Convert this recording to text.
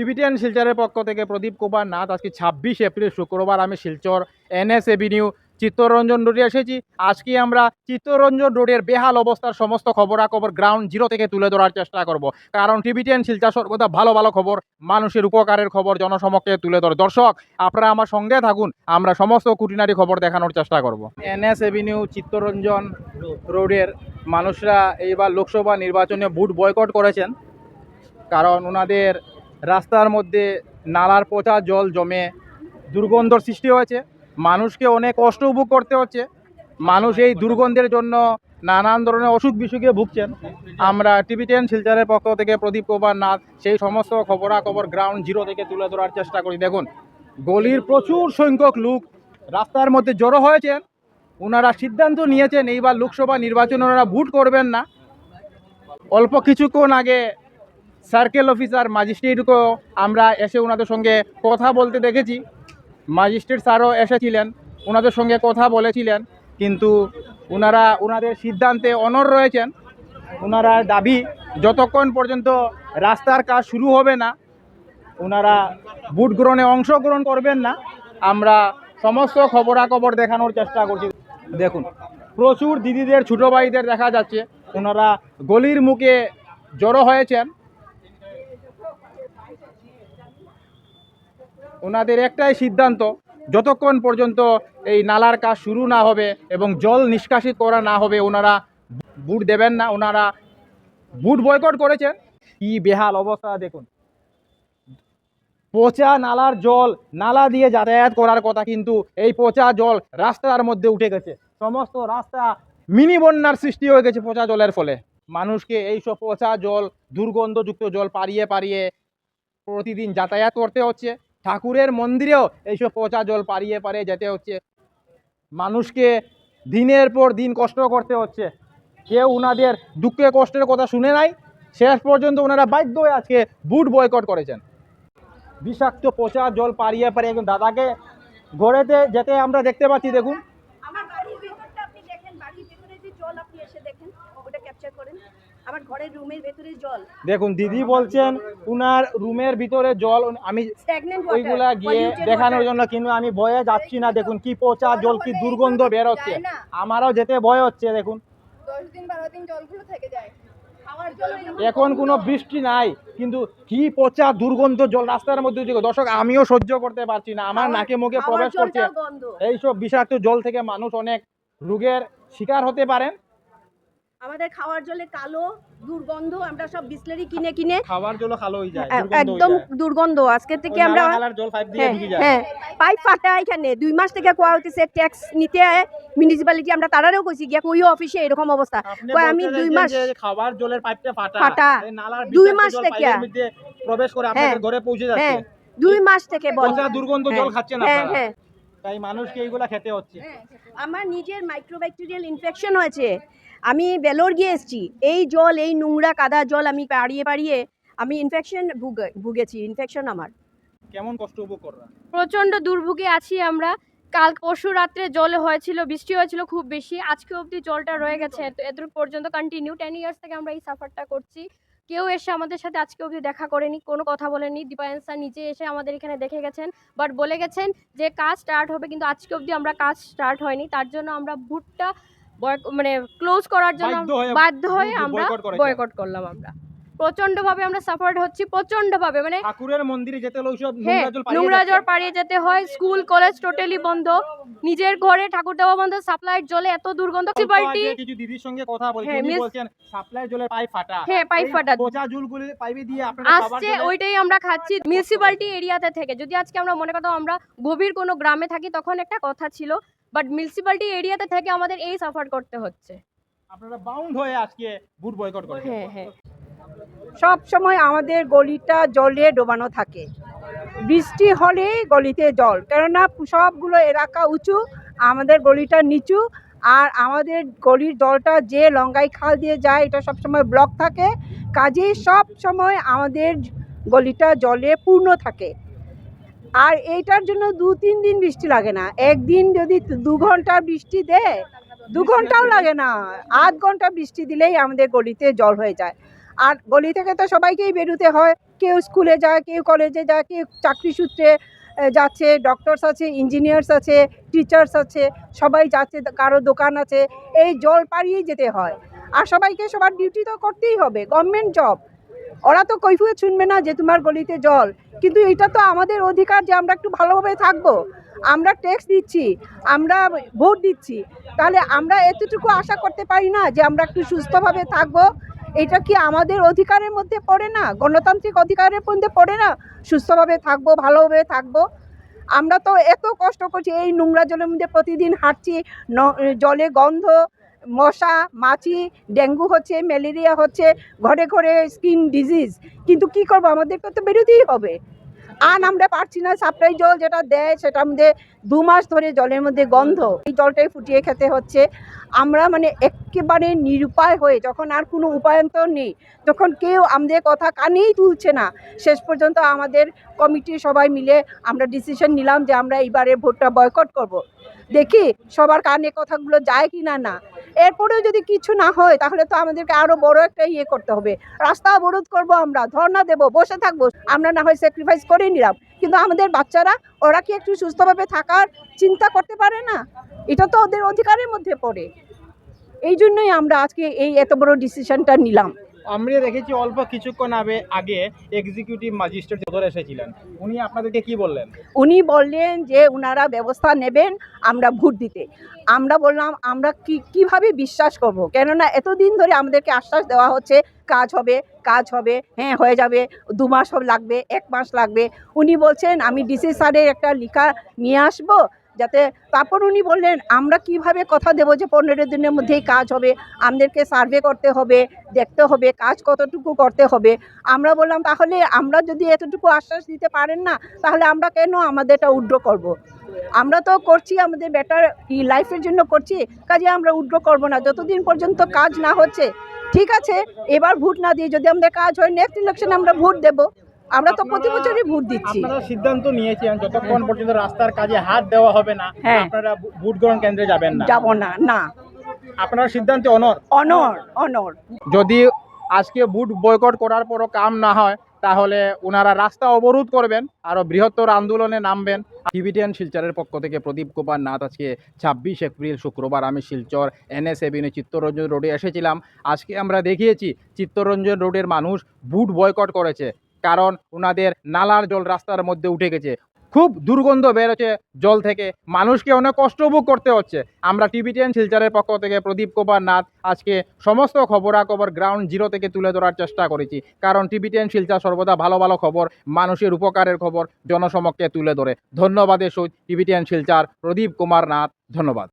টিভিটিয়ান শিলচরের পক্ষ থেকে প্রদীপ কুমার নাথ আজকে ছাব্বিশ এপ্রিল শুক্রবার আমি শিলচর এনএস এভিনিউ চিত্তরঞ্জন রোডে এসেছি। আজকে আমরা চিত্তরঞ্জন রোডের বেহাল অবস্থার সমস্ত খবরাখবর গ্রাউন্ড জিরো থেকে তুলে ধরার চেষ্টা করব। কারণ টিভিটিয়ান শিলচর সর্বদা ভালো ভালো খবর, মানুষের উপকারের খবর, জনসমক্ষে তুলে ধরে। দর্শক, আপনারা আমার সঙ্গে থাকুন, আমরা সমস্ত কুটিনারি খবর দেখানোর চেষ্টা করব। এনএস এভিনিউ চিত্তরঞ্জন রোডের মানুষরা এইবার লোকসভা নির্বাচনে ভোট বয়কট করেছেন। কারণ ওনাদের রাস্তার মধ্যে নালার পচা জল জমে দুর্গন্ধর সৃষ্টি হয়েছে। মানুষকে অনেক কষ্ট উপভোগ করতে হচ্ছে। মানুষ এই দুর্গন্ধের জন্য নানান ধরনের অসুখ বিসুখে ভুগছেন। আমরা টিভি টেন শিলচরের পক্ষ থেকে প্রদীপ কুমার নাথ, সেই সমস্ত খবরাখবর গ্রাউন্ড জিরো থেকে তুলে ধরার চেষ্টা করি। দেখুন, গলির প্রচুর সংখ্যক লোক রাস্তার মধ্যে জড়ো হয়েছেন। ওনারা সিদ্ধান্ত নিয়েছেন, এইবার লোকসভা নির্বাচনে ওনারা ভোট করবেন না। অল্প কিছুক্ষণ আগে সার্কেল অফিসার ম্যাজিস্ট্রেটকেও আমরা এসে ওনাদের সঙ্গে কথা বলতে দেখেছি। ম্যাজিস্ট্রেট স্যারও এসেছিলেন, ওনাদের সঙ্গে কথা বলেছিলেন, কিন্তু ওনারা ওনাদের সিদ্ধান্তে অনর রয়েছেন। ওনারা দাবি, যতক্ষণ পর্যন্ত রাস্তার কাজ শুরু হবে না, ওনারা ভোট গ্রহণে অংশগ্রহণ করবেন না, আমরা সমস্ত খবরাখবর দেখানোর চেষ্টা করছি। দেখুন, প্রচুর দিদিদের, ছোটো ভাইদের দেখা যাচ্ছে। ওনারা গলির মুখে জড়ো হয়েছেন। ওনাদের একটাই সিদ্ধান্ত, যতক্ষণ পর্যন্ত এই নালার কাজ শুরু না হবে এবং জল নিষ্কাশিত করা না হবে, ওনারা বুট দেবেন না, ওনারা বুট বয়কট করেছেন। কি বেহাল অবস্থা, দেখুন। পচা নালার জল, নালা দিয়ে যাতায়াত করার কথা কিন্তু এই পচা জল রাস্তার মধ্যে উঠে গেছে। সমস্ত রাস্তা মিনি বন্যার সৃষ্টি হয়ে গেছে পচা জলের ফলে। মানুষকে এইসব পচা জল, দুর্গন্ধযুক্ত জল পাড়িয়ে পাড়িয়ে প্রতিদিন যাতায়াত করতে হচ্ছে। ঠাকুরের মন্দিরেও এইসব পচা জল পাড়িয়ে পাড়িয়ে যেতে হচ্ছে। মানুষকে দিনের পর দিন কষ্ট করতে হচ্ছে। কেউ ওনাদের দুঃখে কষ্টের কথা শুনে নাই, শেষ পর্যন্ত ওনারা বাধ্য হয়ে আজকে বুট বয়কট করেছেন। বিষাক্ত পচা জল পাড়িয়ে পারে একজন দাদাকে ঘরেতে যেতে আমরা দেখতে পাচ্ছি, দেখুন আমার বাড়ির ভেতরটা আপনি দেখেন বাড়ির ভেতরে যে জল আপনি এসে দেখেন ওটা ক্যাপচার করেন আমার ঘরের রুমের ভেতরে জল। দেখুন দিদি বলছেন উনার রুমের ভিতরে জল আমি ওইগুলা গিয়ে দেখানোর জন্য কিন্তু আমি ভয়ে যাচ্ছি না। দেখুন কি পচা জল কি দুর্গন্ধ বের হচ্ছে আমারও যেতে ভয় হচ্ছে দেখুন। দশ দিন বারো দিন জলগুলো থেকে যায়। এখন কোনো বৃষ্টি নাই কিন্তু কি পচা দুর্গন্ধ জল রাস্তার মধ্যে দর্শক আমিও সহ্য করতে পারছি না। আমার নাকে মুখে প্রবেশ করছে। এইসব বিষাক্ত জল থেকে মানুষ অনেক রোগের শিকার হতে পারেন। আমাদের খাওয়ার জলে কালো দুর্গন্ধ আমরা সব বিসলেরি কিনে কিনে খাবার জল খালো হয়ে যায় একদম দুর্গন্ধ আজকে থেকে আমরা জল পাইপ দিয়ে হ্যাঁ ঢুকে যায়। হ্যাঁ পাইপ ফাটা এখানে দুই মাস থেকে কোয়া হইতেছে ট্যাক্স নিতে মিউনিসিপ্যালিটি আমরা তারারও কইছি গিয়া কইও অফিসে এরকম অবস্থা। কয় আমি দুই মাস খাবার জলের পাইপটা ফাটা। ফাটা। নালার দুই মাস থেকে। প্রবেশ করে আপনাদের হ্যাঁ। ঘরে পৌঁছে হ্যাঁ। যাচ্ছে দুই মাস থেকে পচা দুর্গন্ধ জল হ্যাঁ, হ্যাঁ হ্যাঁ। তাই মানুষকে এইগুলা খেতে হচ্ছে। আমার নিজের মাইক্রোব্যাকটেরিয়াল ইনফেকশন হয়েছে। আমি বেলোর গিয়ে এসেছি। এই জল এই নোংরা কাদা জল আমি পাড়িয়ে পাড়িয়ে আমি ইনফেকশন ভুগেছি ইনফেকশন আমার। কেমন কষ্ট উপভোগ কররা প্রচণ্ড দুর্ভোগে আছি আমরা। কাল পরশু রাত্রে জল হয়েছিল বৃষ্টি হয়েছিল খুব বেশি। আজকে অবধি জলটা রয়ে গেছে। এত- পর্যন্ত কন্টিনিউ টেন ইয়ার্স থেকে আমরা এই সাফারটা করছি। কেউ এসে আমাদের সাথে আজকে অবধি দেখা করেনি কোনো কথা বলেনি। দীপায়ন স্যার নিজে এসে আমাদের এখানে দেখে গেছেন বাট বলে গেছেন যে কাজ স্টার্ট হবে কিন্তু আজকে অবধি আমরা কাজ স্টার্ট হয়নি। তার জন্য আমরা ভুটটা মানে ক্লোজ করার জন্য বাধ্য হয়ে আমরা বয়কট করলাম আমরা। প্রচণ্ডভাবে আমরা সাফার হচ্ছি প্রচণ্ডভাবে মানে ঠাকুরের মন্দিরে যেতে হলে ওইসব হ্যাঁ নোংরা জল। জল পাড়িয়ে যেতে হয় স্কুল কলেজ টোটালি বন্ধ নিজের ঘরে ঠাকুর দেওয়া বন্ধ সাপ্লাইয়ের জলে এত দুর্গন্ধ অল্প মিউনিসিপালিটি কিছু দিদির সঙ্গে কথা বলছি হ্যাঁ, উনি বলছেন সাপ্লাই জলের পাইপ ফাটা। হ্যাঁ পাইপ এই ফাটা। পচা জলগুলি পাইপে দিয়ে আপনারা খাবার আসছে ওইটাই আমরা খাচ্ছি মিউনিসিপালিটি এরিয়াতে থেকে। যদি আজকে আমরা মনে করতাম আমরা গভীর কোনো গ্রামে থাকি তখন একটা কথা ছিল বাট মিউনিসিপালিটি এরিয়াতে থেকে আমাদের এই সাফার করতে হচ্ছে। আপনারা বাউন্ড হয়ে আজকে বুট বয়কট করেন হ্যাঁ হ্যাঁ। সব সময় আমাদের গলিটা জলে ডোবানো থাকে। বৃষ্টি হলে গলিতে জল, কেননা সবগুলো এলাকা উঁচু, আমাদের গলিটা নিচু, আর আমাদের গলির জলটা যে লঙ্গাই খাল দিয়ে যায়, এটা সব সময় ব্লক থাকে। কাজেই সব সময় আমাদের গলিটা জলে পূর্ণ থাকে। আর এইটার জন্য দু তিন দিন বৃষ্টি লাগে না। একদিন যদি দু ঘণ্টা বৃষ্টি দেয়, দু ঘন্টাও লাগে না। আধ ঘণ্টা বৃষ্টি দিলেই আমাদের গলিতে জল হয়ে যায়। আর গলি থেকে তো সবাইকেই বেরোতে হয়। কেউ স্কুলে যায়, কেউ কলেজে যায়, কেউ চাকরি সূত্রে যাচ্ছে ডক্টরস আছে ইঞ্জিনিয়ার্স আছে টিচার্স আছে, সবাই যাচ্ছে, কারও দোকান আছে। এই জল পাড়িয়েই যেতে হয়। আর সবাইকে সবার ডিউটি তো করতেই হবে গভর্নমেন্ট জব ওরা তো কৈফিয়ত শুনবে না যে তোমার গলিতে জল। কিন্তু এটা তো আমাদের অধিকার যে আমরা একটু ভালোভাবে থাকব। আমরা ট্যাক্স দিচ্ছি, আমরা ভোট দিচ্ছি। তাহলে আমরা এতটুকু আশা করতে পারি না যে আমরা একটু সুস্থভাবে থাকব? এটা কি আমাদের অধিকারের মধ্যে পড়ে না? গণতান্ত্রিক অধিকারের মধ্যে পড়ে না? সুস্থভাবে থাকব, ভালোভাবে থাকব? আমরা তো এত কষ্ট করছি, এই নোংরা জলের মধ্যে প্রতিদিন হাঁটছি জলে গন্ধ, মশা, মাছি, ডেঙ্গু হচ্ছে, ম্যালেরিয়া হচ্ছে, ঘরে ঘরে স্কিন ডিজিজ। কিন্তু কি করব? আমাদেরকে তো বেরোতেই হবে। আর আমরা পারছি না, সাপ্লাই জল যেটা দেয় সেটা মধ্যে দু মাস ধরে জলের মধ্যে গন্ধ। এই জলটাই ফুটিয়ে খেতে হচ্ছে। আমরা মানে একেবারে নিরুপায় হয়ে যখন আর কোনো উপায়ন্তর নেই, তখন কেউ আমাদের কথা কানেই তুলছে না। শেষ পর্যন্ত আমাদের কমিটির সবাই মিলে আমরা ডিসিশন নিলাম যে আমরা এইবারে ভোটটা বয়কট করব। দেখি সবার কানে কথাগুলো যায় কি না না। এরপরেও যদি কিছু না হয়, তাহলে তো আমাদেরকে আরও বড় একটা ইয়ে করতে হবে। রাস্তা অবরোধ করব আমরা, ধর্ণা দেব, বসে থাকব। আমরা না হয় স্যাক্রিফাইস করে নিলাম। কিন্তু আমাদের বাচ্চারা, ওরা কি একটু সুস্থভাবে থাকার চিন্তা করতে পারে না? এটা তো ওদের অধিকারের মধ্যে পড়ে। এই জন্যই আমরা আজকে এই এত বড় ডিসিশনটা নিলাম। আমরা দেখেছি অল্প কিছুক্ষণ আগে আগে এক্সিকিউটিভ ম্যাজিস্ট্রেট সদর এসেছিলেন। উনি আপনাদেরকে কি বললেন? উনি বললেন যে ওনারা ব্যবস্থা নেবেন আমরা ভোট দিতে। আমরা বললাম, আমরা কি, কীভাবে বিশ্বাস করব? কেননা এতদিন ধরে আমাদেরকে আশ্বাস দেওয়া হচ্ছে, কাজ হবে কাজ হবে হ্যাঁ হয়ে যাবে, দু মাস লাগবে, এক মাস লাগবে। উনি বলছেন, আমি ডিসি স্যারের একটা লেখা নিয়ে আসব যাতে তারপর উনি বললেন, আমরা কীভাবে কথা দেবো যে পনেরো দিনের মধ্যেই কাজ হবে? আমাদেরকে সার্ভে করতে হবে, দেখতে হবে, কাজ কতটুকু করতে হবে? আমরা বললাম, তাহলে আমরা যদি এতটুকু আশ্বাস দিতে পারেন না, তাহলে আমরা কেন আমাদেরটা উড্র করব। আমরা তো করছি আমাদের বেটার লাইফের জন্য করছি, কাজে আমরা উড্র করব না। যতদিন পর্যন্ত কাজ না হচ্ছে, ঠিক আছে, এবার ভোট না দিয়ে যদি আমাদের কাজ হয় নেক্সট ইলেকশন আমরা ভোট দেব। আমরা তো প্রতি বছরই ভোট দিচ্ছি। আপনারা সিদ্ধান্ত নিয়েছেন যতক্ষণ পর্যন্ত রাস্তার কাজে হাত দেওয়া হবে না হ্যাঁ। আপনারা ভোট গ্রহণ কেন্দ্রে যাবেন না। যাব না না। আপনার সিদ্ধান্তে অনর? অনর অনর। যদি আজকে বুট বয়কট করার পরও কাম না হয় তাহলে ওনারা রাস্তা অবরোধ করবেন আরও বৃহত্তর আন্দোলনে নামবেন। টিভিটিয়ান শিলচরের পক্ষ থেকে প্রদীপ কুমার নাথ আজকে ছাব্বিশ এপ্রিল শুক্রবার আমি শিলচর এনএস এভিনিউ চিত্তরঞ্জন রোডে এসেছিলাম। আজকে আমরা দেখিয়েছি চিত্তরঞ্জন রোডের মানুষ বুট বয়কট করেছে। কারণ ওনাদের নালার জল রাস্তার মধ্যে উঠে গেছে। খুব দুর্গন্ধ বেরোচ্ছে জল থেকে। মানুষকে অনেক কষ্ট ভোগ করতে হচ্ছে। আমরা টিভিটিয়ান শিলচরের পক্ষ থেকে প্রদীপ কুমার নাথ আজকে সমস্ত খবরাখবর গ্রাউন্ড জিরো থেকে তুলে ধরার চেষ্টা করেছি। কারণ টিভিটিয়ান শিলচার সর্বদা ভালো ভালো খবর, মানুষের উপকারের খবর জনসমক্ষে তুলে ধরে। ধন্যবাদের সহিত টিভিটিয়ান শিলচার প্রদীপ কুমার নাথ, ধন্যবাদ।